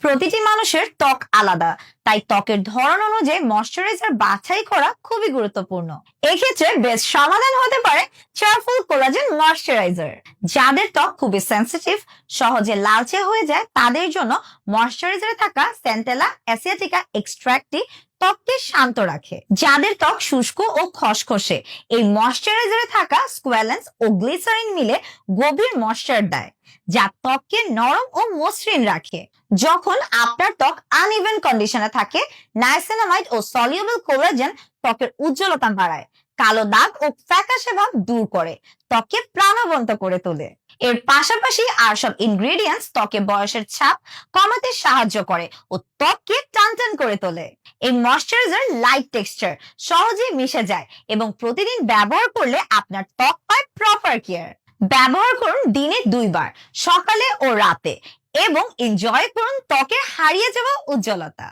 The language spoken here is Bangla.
প্রতিটি মানুষের ত্বক আলাদা, তাই ত্বকের ধরন অনুযায়ী ময়শ্চারাইজার বাছাই করা খুবই গুরুত্বপূর্ণ। এক্ষেত্রে বেশ সমাধান হতে পারে কোলাজেন ময়শ্চারাইজার যাদের ত্বক খুবই সেন্সিটিভ সহজে লালচে হয়ে যায়, তাদের জন্য ময়শ্চারাইজারে থাকা সেন্টেলা অ্যাসিয়াটিকা এক্সট্রাক্টটি ত্বককে শান্ত রাখে। যাদের ত্বক শুষ্ক ও খসখসে, এই ময়শ্চারাইজারে থাকা স্কোয়ালেন্স ও গ্লিসারিন মিলে গভীর ময়শ্চার দেয়, যা ত্বককে নরম ও মসৃণ রাখে। যখন আপনার ত্বক আনইভেন কন্ডিশনে থাকে নাইসেনামাইড ও সলিউবল কোলাজেন ত্বকের উজ্জ্বলতা বাড়ায় কালো দাগ ও ফ্যাকাশে ভাব দূর করে, ত্বককে প্রাণবন্ত করে তোলে। এর পাশাপাশি আর সব ইনগ্রেডিয়েন্টস ত্বকে বয়সের ছাপ কমাতে সাহায্য করে ও ত্বককে টানটান করে তোলে। এই ময়শ্চারাইজার লাইট টেক্সচার সহজেই মিশে যায় এবং প্রতিদিন ব্যবহার করলে আপনার ত্বক পায় প্রপার কেয়ার ব্যবহার করুন দিনে দুইবার, সকালে ও রাতে, এবং এনজয় করুন ত্বকে হারিয়ে যাওয়া উজ্জ্বলতা।